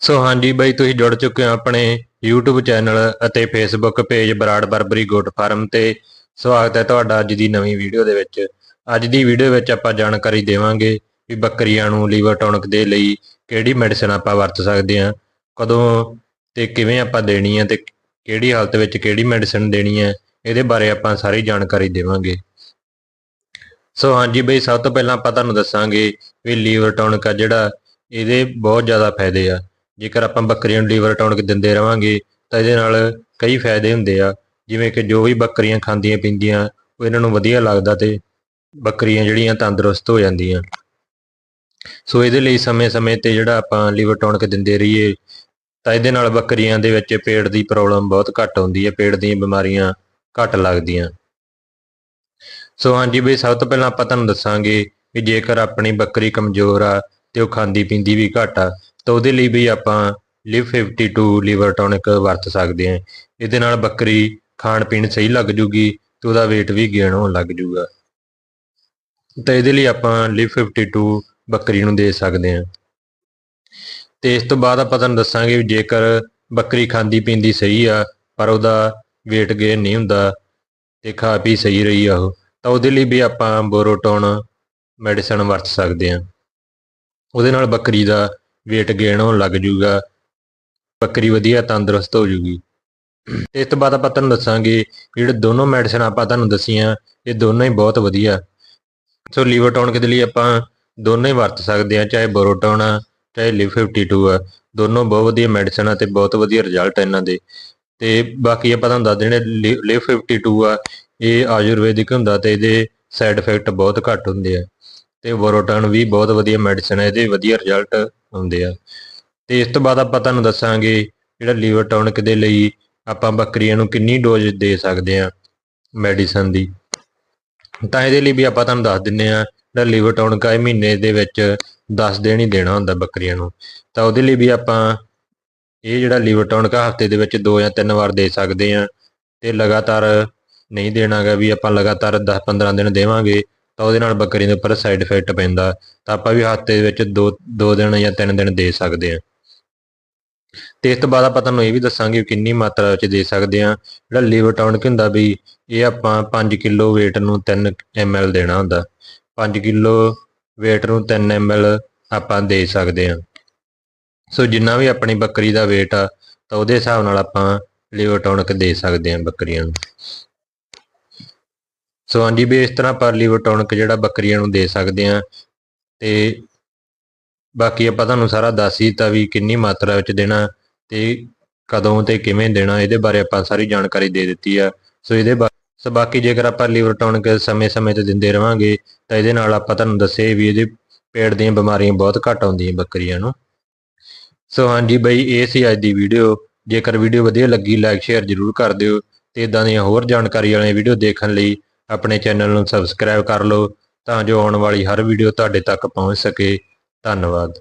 ਸੋ ਹਾਂਜੀ ਬਾਈ, ਤੁਸੀਂ ਜੁੜ ਚੁੱਕੇ ਹੋ ਆਪਣੇ YouTube ਚੈਨਲ ਅਤੇ Facebook page Brar Barbari goat farm ਤੇ। ਸਵਾਗਤ ਹੈ ਤੁਹਾਡਾ ਅੱਜ ਦੀ ਨਵੀਂ ਵੀਡੀਓ ਦੇ ਵਿੱਚ। ਅੱਜ ਦੀ ਵੀਡੀਓ ਵਿੱਚ ਆਪਾਂ ਜਾਣਕਾਰੀ ਦੇਵਾਂਗੇ ਵੀ ਬੱਕਰੀਆਂ ਨੂੰ ਲੀਵਰ ਟੌਨਿਕ ਦੇ ਲਈ ਕਿਹੜੀ ਮੈਡੀਸਨ ਆਪਾਂ ਵਰਤ ਸਕਦੇ ਹਾਂ, ਕਦੋਂ ਤੇ ਕਿਵੇਂ ਆਪਾਂ ਦੇਣੀ ਹੈ ਤੇ ਕਿਹੜੀ ਹਾਲਤ ਵਿੱਚ ਕਿਹੜੀ ਮੈਡੀਸਨ ਦੇਣੀ ਹੈ, ਇਹਦੇ ਬਾਰੇ ਆਪਾਂ ਸਾਰੀ ਜਾਣਕਾਰੀ ਦੇਵਾਂਗੇ। ਸੋ ਹਾਂਜੀ ਬਈ, ਸਭ ਤੋਂ ਪਹਿਲਾਂ ਆਪਾਂ ਤੁਹਾਨੂੰ ਦੱਸਾਂਗੇ ਵੀ ਲੀਵਰ ਟੌਨਿਕ ਆ ਜਿਹੜਾ ਇਹਦੇ ਬਹੁਤ ਜ਼ਿਆਦਾ ਫਾਇਦੇ ਆ। ਜੇਕਰ ਆਪਾਂ ਬੱਕਰੀਆਂ ਨੂੰ ਲੀਵਰ ਟੌਨਿਕ ਦਿੰਦੇ ਰਵਾਂਗੇ, ਤਾਂ ਇਹਦੇ ਨਾਲ ਕਈ ਫਾਇਦੇ ਹੁੰਦੇ ਆ। ਜਿਵੇਂ ਕਿ ਜੋ ਵੀ ਬੱਕਰੀਆਂ ਖਾਂਦੀਆਂ ਪੀਂਦੀਆਂ, ਉਹ ਇਹਨਾਂ ਨੂੰ ਵਧੀਆ ਲੱਗਦਾ ਤੇ ਬੱਕਰੀਆਂ ਜਿਹੜੀਆਂ ਤੰਦਰੁਸਤ ਹੋ ਜਾਂਦੀਆਂ। ਸੋ ਇਹਦੇ ਲਈ ਸਮੇਂ-ਸਮੇਂ ਤੇ ਜਿਹੜਾ ਆਪਾਂ ਲੀਵਰ ਟੌਨਿਕ ਦਿੰਦੇ ਰਹੀਏ, ਤਾਂ ਇਹਦੇ ਨਾਲ ਬੱਕਰੀਆਂ ਦੇ ਵਿੱਚ ਪੇਟ ਦੀ ਪ੍ਰੋਬਲਮ ਬਹੁਤ ਘੱਟ ਹੁੰਦੀ ਹੈ ਪੇਟ ਦੀਆਂ ਬਿਮਾਰੀਆਂ ਘੱਟ ਲੱਗਦੀਆਂ। ਸੋ ਹਾਂਜੀ ਬਈ, ਸਭ ਤੋਂ ਪਹਿਲਾਂ ਆਪਾਂ ਤੁਹਾਨੂੰ ਦੱਸਾਂਗੇ ਵੀ ਜੇਕਰ ਆਪਣੀ ਬੱਕਰੀ ਕਮਜ਼ੋਰ ਆ ਤੇ ਉਹ ਖਾਂਦੀ ਪੀਂਦੀ ਵੀ ਘੱਟ ਆ, ਤਾਂ ਉਹਦੇ ਲਈ ਵੀ ਆਪਾਂ ਲਿਵ 52 ਲੀਵਰ ਟੌਨਿਕ ਵਰਤ ਸਕਦੇ ਹਾਂ। ਇਹਦੇ ਨਾਲ ਬੱਕਰੀ ਖਾਣ ਪੀਣ ਸਹੀ ਲੱਗ ਜੂਗੀ ਤੇ ਉਹਦਾ weight ਵੀ ਗੇਨ ਹੋਣ ਲੱਗ ਜੂਗਾ। ਤਾਂ ਇਹਦੇ ਲਈ ਆਪਾਂ ਲਿਵ 52 ਬੱਕਰੀ ਨੂੰ ਦੇ ਸਕਦੇ ਹਾਂ। ਤੇ ਇਸ ਤੋਂ ਬਾਅਦ ਆਪਾਂ ਤੁਹਾਨੂੰ ਦੱਸਾਂਗੇ ਵੀ ਜੇਕਰ ਬੱਕਰੀ ਖਾਂਦੀ ਪੀਂਦੀ ਸਹੀ ਆ, ਪਰ ਉਹਦਾ weight gain ਨਹੀਂ ਹੁੰਦਾ ਤੇ ਖਾ ਪੀ ਸਹੀ ਰਹੀ ਆ ਉਹ, ਤਾਂ ਉਹਦੇ ਲਈ ਵੀ ਆਪਾਂ ਬੋਰੋਟੋਨ ਮੈਡੀਸਨ ਵਰਤ ਸਕਦੇ ਹਾਂ। ਉਹਦੇ ਨਾਲ ਬੱਕਰੀ ਦਾ weight gain ਹੋਣ ਲੱਗ ਜੂਗਾ ਬੱਕਰੀ ਵਧੀਆ ਤੰਦਰੁਸਤ ਹੋ ਜੂਗੀ ਇਸ ਤੋਂ ਬਾਅਦ ਆਪਾਂ ਤੁਹਾਨੂੰ ਦੱਸਾਂਗੇ ਜਿਹੜੇ ਦੋਨੋਂ ਮੈਡੀਸਨ ਆਪਾਂ ਤੁਹਾਨੂੰ ਦਸੀਆਂ, ਇਹ ਦੋਨੋਂ ਹੀ ਬਹੁਤ ਵਧੀਆ। ਸੋ ਲੀਵਰ ਟੌਨਿਕ ਦੇ ਲਈ ਆਪਾਂ ਦੋਨੋਂ ਹੀ ਵਰਤ ਸਕਦੇ ਆ ਚਾਹੇ ਬੋਰੋਟੋਨ ਆ, ਚਾਹੇ ਲਿਵ 52 ਆ। ਦੋਨੋਂ ਬਹੁਤ ਵਧੀਆ ਮੈਡੀਸਨ ਆ ਤੇ ਬਹੁਤ ਵਧੀਆ ਰਿਜ਼ਲਟ ਇਹਨਾਂ ਦੇ। ਤੇ ਬਾਕੀ ਆਪਾਂ ਤੁਹਾਨੂੰ ਦੱਸ ਦੇਣੇ ਲਿਵ 52 ਆ, ਇਹ ਆਯੁਰਵੈਦਿਕ ਹੁੰਦਾ ਤੇ ਇਹਦੇ ਸਾਈਡ ਇਫੈਕਟ ਬਹੁਤ ਘੱਟ ਹੁੰਦੇ ਆ। ਤੇ ਬੋਰੋਟਨ ਵੀ ਬਹੁਤ ਵਧੀਆ ਮੈਡੀਸਨ ਹੈ ਇਹਦੇ ਵਧੀਆ ਰਿਜ਼ਲਟ ਹੁੰਦੇ ਆ। ਤੇ ਇਸ ਤੋਂ ਬਾਅਦ ਆਪਾਂ ਤੁਹਾਨੂੰ ਦੱਸਾਂਗੇ ਜਿਹੜਾ ਲੀਵਰ ਟੌਨਿਕ ਦੇ ਲਈ ਆਪਾਂ ਬੱਕਰੀਆਂ ਨੂੰ ਕਿੰਨੀ ਡੋਜ਼ ਦੇ ਸਕਦੇ ਆ ਮੈਡੀਸਨ ਦੀ। ਤਾਂ ਇਹਦੇ ਲਈ ਵੀ ਆਪਾਂ ਤੁਹਾਨੂੰ ਦੱਸ ਦਿੰਨੇ ਆ, ਜਿਹੜਾ ਲੀਵਰ ਟੌਨਿਕ ਆ, ਇਹ ਮਹੀਨੇ ਦੇ ਵਿੱਚ 10 ਦਿਨ ਹੀ ਦੇਣਾ ਹੁੰਦਾ ਬੱਕਰੀਆਂ ਨੂੰ। ਤਾਂ ਉਹਦੇ ਲਈ ਵੀ ਆਪਾਂ ਇਹ ਜਿਹੜਾ ਲੀਵਰ ਟੌਨਿਕ ਹਫ਼ਤੇ ਦੇ ਵਿੱਚ 2 ਜਾਂ 3 ਵਾਰ ਦੇ ਸਕਦੇ ਆ। ਤੇ ਲਗਾਤਾਰ ਨਹੀਂ ਦੇਣਾਗਾ ਵੀ ਆਪਾਂ ਲਗਾਤਾਰ 10-15 ਦਿਨ ਦੇਵਾਂਗੇ। ਤਾਂ ਉਹਦੇ ਨਾਲ ਬੱਕਰੀ ਦੇ ਉੱਪਰ ਸਾਈਡ ਇਫੈਕਟ ਪੈਂਦਾ, ਤਾਂ ਆਪਾਂ ਵੀ ਹਫ਼ਤੇ ਦੇ ਵਿੱਚ 2 2 ਦਿਨ ਜਾਂ ਤਿੰਨ ਦਿਨ ਦੇ ਸਕਦੇ ਹਾਂ। ਤੇ ਇਸ ਤੋਂ ਬਾਅਦ ਆਪਾਂ ਤੁਹਾਨੂੰ ਇਹ ਵੀ ਦੱਸਾਂਗੇ ਕਿ ਕਿੰਨੀ ਮਾਤਰਾ ਵਿੱਚ ਦੇ ਸਕਦੇ ਹਾਂ। ਜਿਹੜਾ ਲੀਵਰ ਟੌਨਿਕ ਹੁੰਦਾ ਵੀ, ਇਹ ਆਪਾਂ 5 ਕਿਲੋ weight ਨੂੰ 3 ml ਦੇਣਾ ਹੁੰਦਾ। 5 ਕਿਲੋ weight ਨੂੰ 3 ml ਆਪਾਂ ਦੇ ਸਕਦੇ ਹਾਂ। ਸੋ ਜਿੰਨਾ ਵੀ ਆਪਣੀ ਬੱਕਰੀ ਦਾ weight ਆ, ਤਾਂ ਉਹਦੇ ਹਿਸਾਬ ਨਾਲ ਆਪਾਂ ਲੀਵਰ ਟੌਨਿਕ ਦੇ ਸਕਦੇ ਹਾਂ ਬੱਕਰੀਆਂ ਨੂੰ। ਸੋ ਹਾਂਜੀ ਵੀ ਇਸ ਤਰ੍ਹਾਂ ਆਪਾਂ ਟੌਨਿਕ ਜਿਹੜਾ ਬੱਕਰੀਆਂ ਨੂੰ ਦੇ ਸਕਦੇ ਆ ਤੇ ਬਾਕੀ ਆਪਾਂ ਤੁਹਾਨੂੰ ਸਾਰਾ ਦੱਸ ਹੀ ਦਿੱਤਾ ਵੀ ਕਿੰਨੀ ਮਾਤਰਾ ਵਿੱਚ ਦੇਣਾ ਤੇ ਕਦੋਂ ਤੇ ਕਿਵੇਂ ਦੇਣਾ, ਇਹਦੇ ਬਾਰੇ ਆਪਾਂ ਸਾਰੀ ਜਾਣਕਾਰੀ ਦੇ ਦਿੱਤੀ ਆ। ਸੋ ਇਹਦੇ ਬਾਰੇ ਸੋ ਬਾਕੀ ਜੇਕਰ ਆਪਾਂ ਲੀਵਰ ਟੌਨਿਕ ਸਮੇਂ-ਸਮੇਂ ਤੇ ਦਿੰਦੇ ਰਵਾਂਗੇ, ਤਾਂ ਇਹਦੇ ਨਾਲ ਆਪਾਂ ਤੁਹਾਨੂੰ ਦੱਸੇ ਵੀ ਇਹਦੇ ਪੇਟ ਦੀਆਂ ਬਿਮਾਰੀਆਂ ਬਹੁਤ ਘੱਟ ਆਉਂਦੀਆਂ ਬੱਕਰੀਆਂ ਨੂੰ। ਸੋ ਹਾਂਜੀ ਬਈ, ਇਹ ਸੀ ਅੱਜ ਦੀ ਵੀਡੀਓ। ਜੇਕਰ ਵੀਡੀਓ ਵਧੀਆ ਲੱਗੀ ਲਾਈਕ ਸ਼ੇਅਰ ਜ਼ਰੂਰ ਕਰ ਦਿਓ ਤੇ ਇਦਾਂ ਦੀਆਂ ਹੋਰ ਜਾਣਕਾਰੀ ਵਾਲੀਆਂ ਵੀਡੀਓ ਦੇਖਣ ਲਈ ਆਪਣੇ ਚੈਨਲ ਨੂੰ ਸਬਸਕ੍ਰਾਈਬ ਕਰ ਲਓ ਤਾਂ ਜੋ ਆਉਣ ਵਾਲੀ ਹਰ ਵੀਡੀਓ ਤੁਹਾਡੇ ਤੱਕ ਪਹੁੰਚ ਸਕੇ। ਧੰਨਵਾਦ।